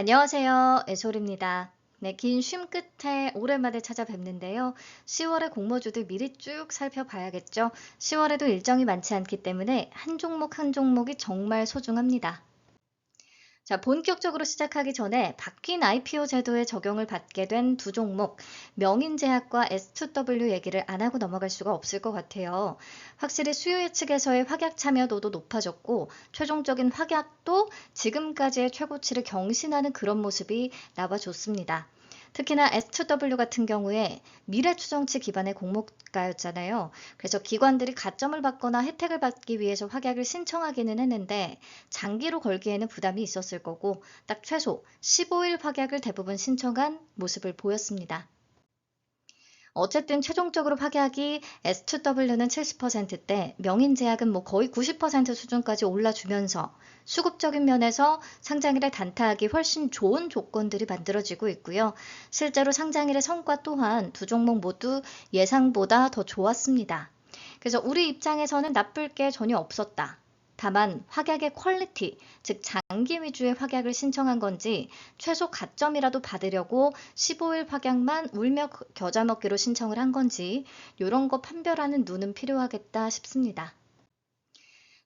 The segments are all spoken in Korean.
안녕하세요. 애솔입니다. 네, 긴 쉼 끝에 오랜만에 찾아뵙는데요. 10월의 공모주들 미리 쭉 살펴봐야겠죠. 10월에도 일정이 많지 않기 때문에 한 종목 한 종목이 정말 소중합니다. 자, 본격적으로 시작하기 전에 바뀐 IPO 제도의 적용을 받게 된 두 종목, 명인제약과 S2W 얘기를 안 하고 넘어갈 수가 없을 것 같아요. 확실히 수요 예측에서의 확약 참여도도 높아졌고, 최종적인 확약도 지금까지의 최고치를 경신하는 그런 모습이 나와줬습니다. 특히나 S2W 같은 경우에 미래 추정치 기반의 공모가였잖아요. 그래서 기관들이 가점을 받거나 혜택을 받기 위해서 확약을 신청하기는 했는데 장기로 걸기에는 부담이 있었을 거고 딱 최소 15일 확약을 대부분 신청한 모습을 보였습니다. 어쨌든 최종적으로 확약이 S2W는 70%대, 명인제약은 뭐 거의 90% 수준까지 올라주면서 수급적인 면에서 상장일에 단타하기 훨씬 좋은 조건들이 만들어지고 있고요. 실제로 상장일의 성과 또한 두 종목 모두 예상보다 더 좋았습니다. 그래서 우리 입장에서는 나쁠 게 전혀 없었다. 다만 확약의 퀄리티, 즉 장기 위주의 확약을 신청한 건지 최소 가점이라도 받으려고 15일 확약만 울며 겨자 먹기로 신청을 한 건지 이런 거 판별하는 눈은 필요하겠다 싶습니다.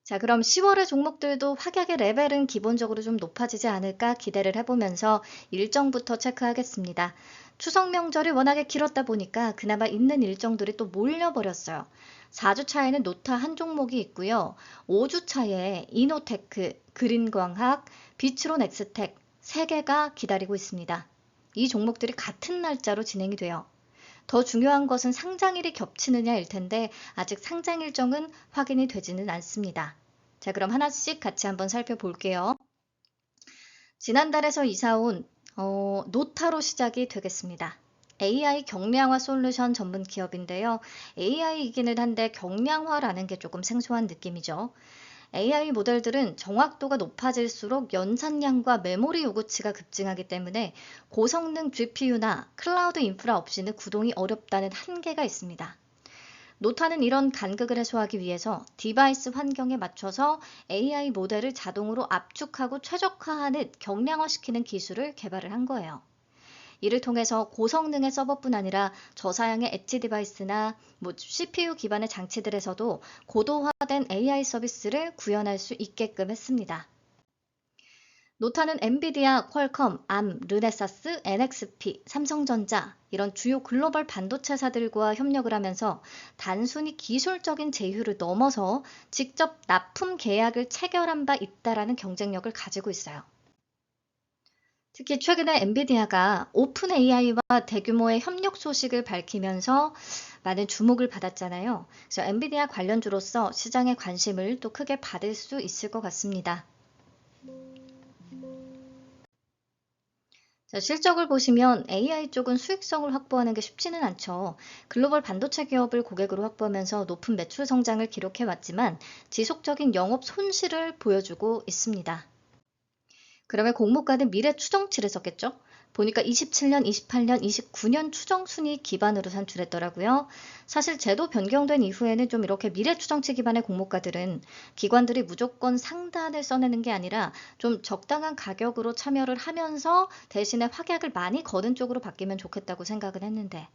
자, 그럼 10월의 종목들도 확약의 레벨은 기본적으로 좀 높아지지 않을까 기대를 해보면서 일정부터 체크하겠습니다. 추석 명절이 워낙에 길었다 보니까 그나마 있는 일정들이 또 몰려버렸어요. 4주 차에는 노타 한 종목이 있고요. 5주 차에 이노테크, 그린광학, 비츠론 엑스텍 3개가 기다리고 있습니다. 이 종목들이 같은 날짜로 진행이 돼요. 더 중요한 것은 상장일이 겹치느냐일 텐데 아직 상장 일정은 확인이 되지는 않습니다. 자, 그럼 하나씩 같이 한번 살펴볼게요. 지난달에서 이사온 어, 노타로 시작이 되겠습니다. AI 경량화 솔루션 전문 기업인데요. AI이기는 한데 경량화라는 게 조금 생소한 느낌이죠. AI 모델들은 정확도가 높아질수록 연산량과 메모리 요구치가 급증하기 때문에 고성능 GPU나 클라우드 인프라 없이는 구동이 어렵다는 한계가 있습니다. 노타는 이런 간극을 해소하기 위해서 디바이스 환경에 맞춰서 AI 모델을 자동으로 압축하고 최적화하는 경량화시키는 기술을 개발을 한 거예요. 이를 통해서 고성능의 서버뿐 아니라 저사양의 엣지 디바이스나 뭐 CPU 기반의 장치들에서도 고도화된 AI 서비스를 구현할 수 있게끔 했습니다. 노타는 엔비디아, 퀄컴, 암, 르네사스, NXP, 삼성전자 이런 주요 글로벌 반도체사들과 협력을 하면서 단순히 기술적인 제휴를 넘어서 직접 납품 계약을 체결한 바 있다라는 경쟁력을 가지고 있어요. 특히 최근에 엔비디아가 오픈 AI와 대규모의 협력 소식을 밝히면서 많은 주목을 받았잖아요. 그래서 엔비디아 관련주로서 시장의 관심을 또 크게 받을 수 있을 것 같습니다. 자, 실적을 보시면 AI 쪽은 수익성을 확보하는 게 쉽지는 않죠. 글로벌 반도체 기업을 고객으로 확보하면서 높은 매출 성장을 기록해 왔지만 지속적인 영업 손실을 보여주고 있습니다. 그러면 공모가는 미래 추정치를 썼겠죠? 보니까 27년, 28년, 29년 추정 순위 기반으로 산출했더라고요. 사실 제도 변경된 이후에는 좀 이렇게 미래 추정치 기반의 공모가들은 기관들이 무조건 상단을 써내는 게 아니라 좀 적당한 가격으로 참여를 하면서 대신에 확약을 많이 거는 쪽으로 바뀌면 좋겠다고 생각을 했는데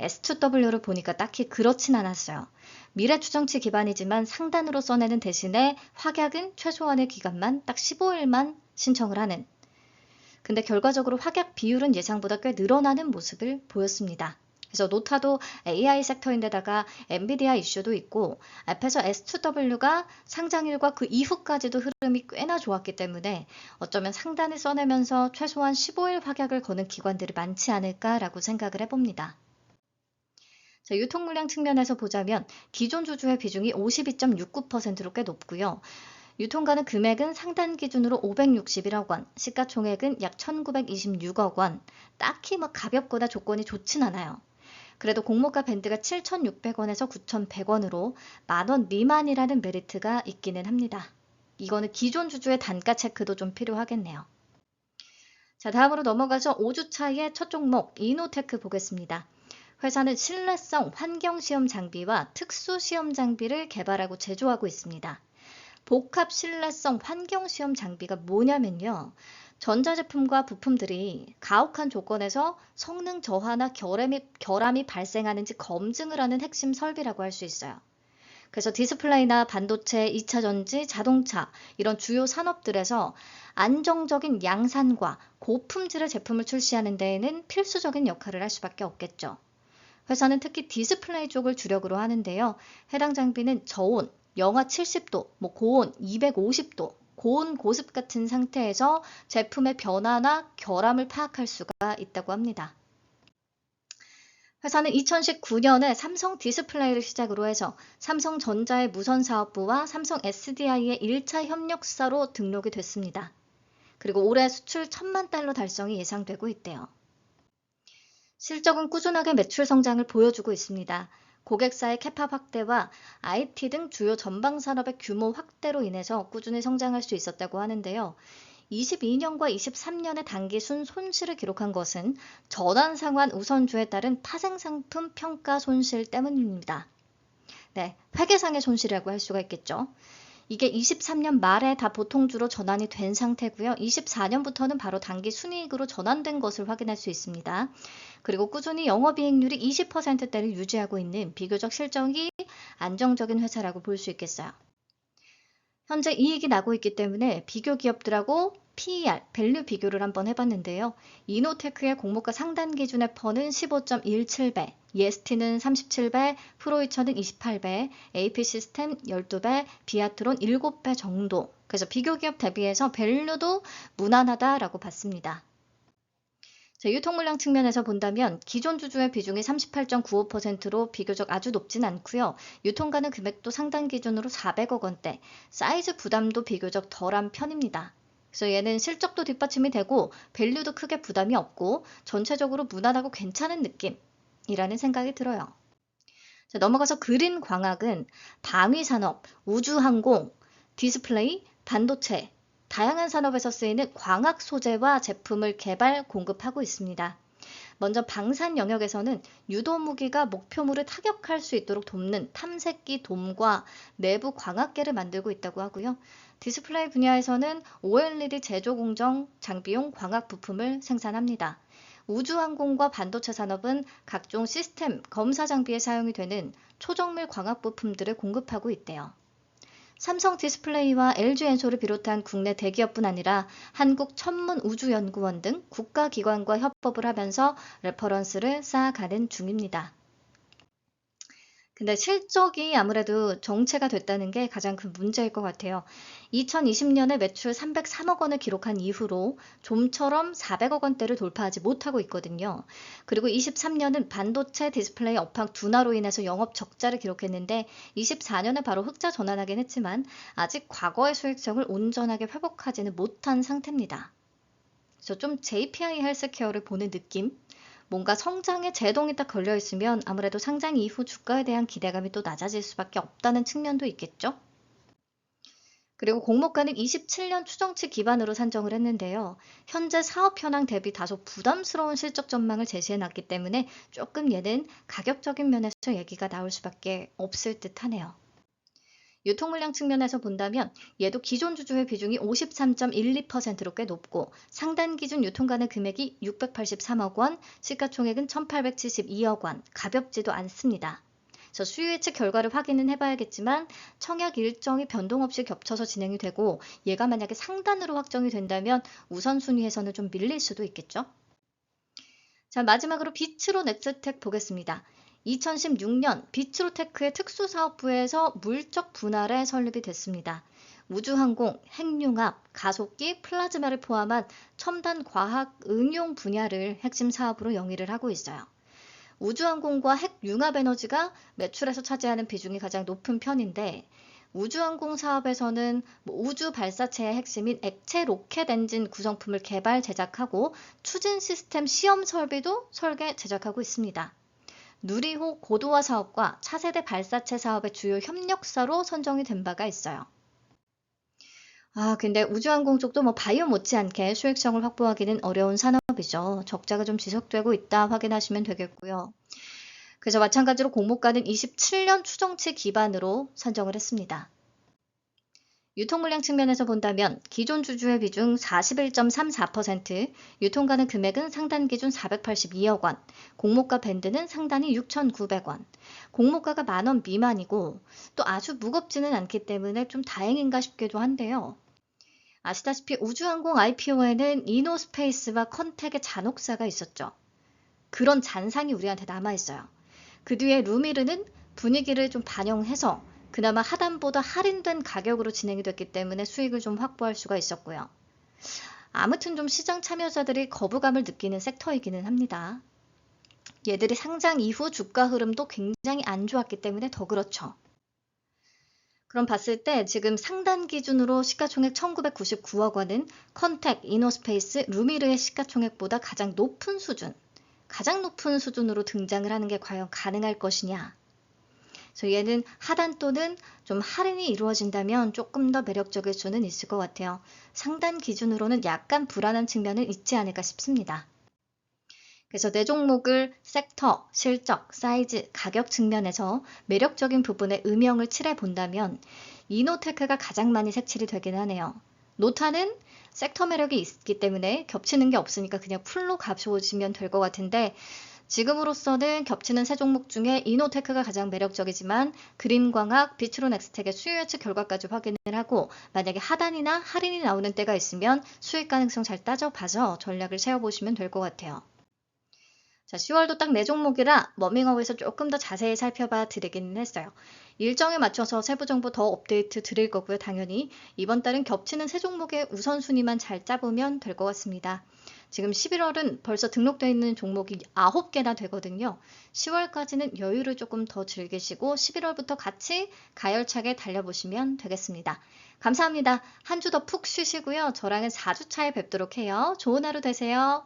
S2W를 보니까 딱히 그렇진 않았어요. 미래 추정치 기반이지만 상단으로 써내는 대신에 확약은 최소한의 기간만 딱 15일만 신청을 하는. 근데 결과적으로 확약 비율은 예상보다 꽤 늘어나는 모습을 보였습니다. 그래서 노타도 AI 섹터인데다가 엔비디아 이슈도 있고 앞에서 S2W가 상장일과 그 이후까지도 흐름이 꽤나 좋았기 때문에 어쩌면 상단을 써내면서 최소한 15일 확약을 거는 기관들이 많지 않을까라고 생각을 해봅니다. 자, 유통 물량 측면에서 보자면 기존 주주의 비중이 52.69%로 꽤 높고요. 유통가는 금액은 상단 기준으로 561억 원, 시가총액은 약 1926억 원. 딱히 뭐 가볍거나 조건이 좋진 않아요. 그래도 공모가 밴드가 7,600원에서 9,100원으로 만원 미만이라는 메리트가 있기는 합니다. 이거는 기존 주주의 단가 체크도 좀 필요하겠네요. 자, 다음으로 넘어가서 5주 차의 첫 종목 이노테크 보겠습니다. 회사는 신뢰성 환경 시험 장비와 특수 시험 장비를 개발하고 제조하고 있습니다. 복합 신뢰성 환경 시험 장비가 뭐냐면요. 전자제품과 부품들이 가혹한 조건에서 성능 저하나 결함이, 결함이 발생하는지 검증을 하는 핵심 설비라고 할 수 있어요. 그래서 디스플레이나 반도체, 2차 전지, 자동차 이런 주요 산업들에서 안정적인 양산과 고품질의 제품을 출시하는 데에는 필수적인 역할을 할 수밖에 없겠죠. 회사는 특히 디스플레이 쪽을 주력으로 하는데요. 해당 장비는 저온, 영하 70도, 뭐 고온 250도, 고온 고습 같은 상태에서 제품의 변화나 결함을 파악할 수가 있다고 합니다. 회사는 2019년에 삼성 디스플레이를 시작으로 해서 삼성전자의 무선 사업부와 삼성 SDI의 1차 협력사로 등록이 됐습니다. 그리고 올해 수출 1000만 달러 달성이 예상되고 있대요. 실적은 꾸준하게 매출 성장을 보여주고 있습니다. 고객사의 캐파 확대와 IT 등 주요 전방 산업의 규모 확대로 인해서 꾸준히 성장할 수 있었다고 하는데요. 22년과 23년의 단기 순 손실을 기록한 것은 전환 상환 우선주에 따른 파생 상품 평가 손실 때문입니다. 네, 회계상의 손실이라고 할 수가 있겠죠. 이게 23년 말에 다 보통주로 전환이 된 상태고요. 24년부터는 바로 단기 순이익으로 전환된 것을 확인할 수 있습니다. 그리고 꾸준히 영업이익률이 20%대를 유지하고 있는 비교적 실적이 안정적인 회사라고 볼 수 있겠어요. 현재 이익이 나고 있기 때문에 비교 기업들하고 PER, 밸류 비교를 한번 해봤는데요. 이노테크의 공모가 상단 기준의 펀은 15.17배, 예스티는 37배, 프로이처는 28배, AP 시스템 12배, 비아트론 7배 정도. 그래서 비교 기업 대비해서 밸류도 무난하다라고 봤습니다. 자, 유통 물량 측면에서 본다면 기존 주주의 비중이 38.95%로 비교적 아주 높진 않고요. 유통가는 금액도 상당 기준으로 400억 원대, 사이즈 부담도 비교적 덜한 편입니다. 그래서 얘는 실적도 뒷받침이 되고 밸류도 크게 부담이 없고 전체적으로 무난하고 괜찮은 느낌이라는 생각이 들어요. 자, 넘어가서 그린 광학은 방위 산업, 우주항공, 디스플레이, 반도체, 다양한 산업에서 쓰이는 광학 소재와 제품을 개발, 공급하고 있습니다. 먼저 방산 영역에서는 유도 무기가 목표물을 타격할 수 있도록 돕는 탐색기 돔과 내부 광학계를 만들고 있다고 하고요. 디스플레이 분야에서는 OLED 제조 공정 장비용 광학 부품을 생산합니다. 우주항공과 반도체 산업은 각종 시스템 검사 장비에 사용이 되는 초정밀 광학 부품들을 공급하고 있대요. 삼성 디스플레이와 LG엔소를 비롯한 국내 대기업뿐 아니라 한국 천문우주연구원 등 국가기관과 협업을 하면서 레퍼런스를 쌓아가는 중입니다. 근데 실적이 아무래도 정체가 됐다는 게 가장 큰 문제일 것 같아요. 2020년에 매출 303억 원을 기록한 이후로 좀처럼 400억 원대를 돌파하지 못하고 있거든요. 그리고 23년은 반도체 디스플레이 업황 둔화로 인해서 영업 적자를 기록했는데 24년에 바로 흑자 전환하긴 했지만 아직 과거의 수익성을 온전하게 회복하지는 못한 상태입니다. 그래서 좀 JPI 헬스케어를 보는 느낌? 뭔가 성장에 제동이 딱 걸려 있으면 아무래도 상장 이후 주가에 대한 기대감이 또 낮아질 수밖에 없다는 측면도 있겠죠. 그리고 공모가는 27년 추정치 기반으로 산정을 했는데요. 현재 사업 현황 대비 다소 부담스러운 실적 전망을 제시해 놨기 때문에 조금 얘는 가격적인 면에서 얘기가 나올 수밖에 없을 듯 하네요. 유통 물량 측면에서 본다면 얘도 기존 주주의 비중이 53.12%로 꽤 높고 상단 기준 유통가능 금액이 683억 원, 시가총액은 1872억 원, 가볍지도 않습니다. 저 수요 예측 결과를 확인은 해봐야겠지만 청약 일정이 변동 없이 겹쳐서 진행이 되고 얘가 만약에 상단으로 확정이 된다면 우선순위에서는 좀 밀릴 수도 있겠죠. 자 마지막으로 비츠로 넥스텍 보겠습니다. 2016년 비츠로테크의 특수사업부에서 물적 분할에 설립이 됐습니다. 우주항공, 핵융합, 가속기, 플라즈마를 포함한 첨단 과학 응용 분야를 핵심 사업으로 영위를 하고 있어요. 우주항공과 핵융합 에너지가 매출에서 차지하는 비중이 가장 높은 편인데 우주항공 사업에서는 뭐 우주 발사체의 핵심인 액체 로켓 엔진 구성품을 개발 제작하고 추진 시스템 시험 설비도 설계 제작하고 있습니다. 누리호 고도화 사업과 차세대 발사체 사업의 주요 협력사로 선정이 된 바가 있어요. 아, 근데 우주항공 쪽도 뭐 바이오 못지않게 수익성을 확보하기는 어려운 산업이죠. 적자가 좀 지속되고 있다 확인하시면 되겠고요. 그래서 마찬가지로 공모가는 27년 추정치 기반으로 산정을 했습니다. 유통 물량 측면에서 본다면 기존 주주의 비중 41.34%, 유통가는 금액은 상단 기준 482억 원, 공모가 밴드는 상단이 6,900원, 공모가가 만원 미만이고 또 아주 무겁지는 않기 때문에 좀 다행인가 싶기도 한데요. 아시다시피 우주항공 IPO에는 이노스페이스와 컨택의 잔혹사가 있었죠. 그런 잔상이 우리한테 남아있어요. 그 뒤에 루미르는 분위기를 좀 반영해서 그나마 하단보다 할인된 가격으로 진행이 됐기 때문에 수익을 좀 확보할 수가 있었고요. 아무튼 좀 시장 참여자들이 거부감을 느끼는 섹터이기는 합니다. 얘들이 상장 이후 주가 흐름도 굉장히 안 좋았기 때문에 더 그렇죠. 그럼 봤을 때 지금 상단 기준으로 시가총액 1999억 원은 컨택, 이노스페이스, 루미르의 시가총액보다 가장 높은 수준, 가장 높은 수준으로 등장을 하는 게 과연 가능할 것이냐. 그래서 얘는 하단 또는 좀 할인이 이루어진다면 조금 더 매력적일 수는 있을 것 같아요. 상단 기준으로는 약간 불안한 측면은 있지 않을까 싶습니다. 그래서 내 종목을 섹터, 실적, 사이즈, 가격 측면에서 매력적인 부분에 음영을 칠해 본다면 이노테크가 가장 많이 색칠이 되긴 하네요. 노타는 섹터 매력이 있기 때문에 겹치는 게 없으니까 그냥 풀로 가져오시면 될 것 같은데 지금으로서는 겹치는 세 종목 중에 이노테크가 가장 매력적이지만 그림광학, 비트론 엑스텍의 수요 예측 결과까지 확인을 하고 만약에 하단이나 할인이 나오는 때가 있으면 수익 가능성 잘 따져봐서 전략을 세워보시면 될 것 같아요. 자, 10월도 딱 네 종목이라 머밍업에서 조금 더 자세히 살펴봐 드리기는 했어요. 일정에 맞춰서 세부 정보 더 업데이트 드릴 거고요. 당연히 이번 달은 겹치는 세 종목의 우선순위만 잘 짜보면 될 것 같습니다. 지금 11월은 벌써 등록되어 있는 종목이 9개나 되거든요. 10월까지는 여유를 조금 더 즐기시고 11월부터 같이 가열차게 달려보시면 되겠습니다. 감사합니다. 한 주 더 푹 쉬시고요. 저랑은 4주차에 뵙도록 해요. 좋은 하루 되세요.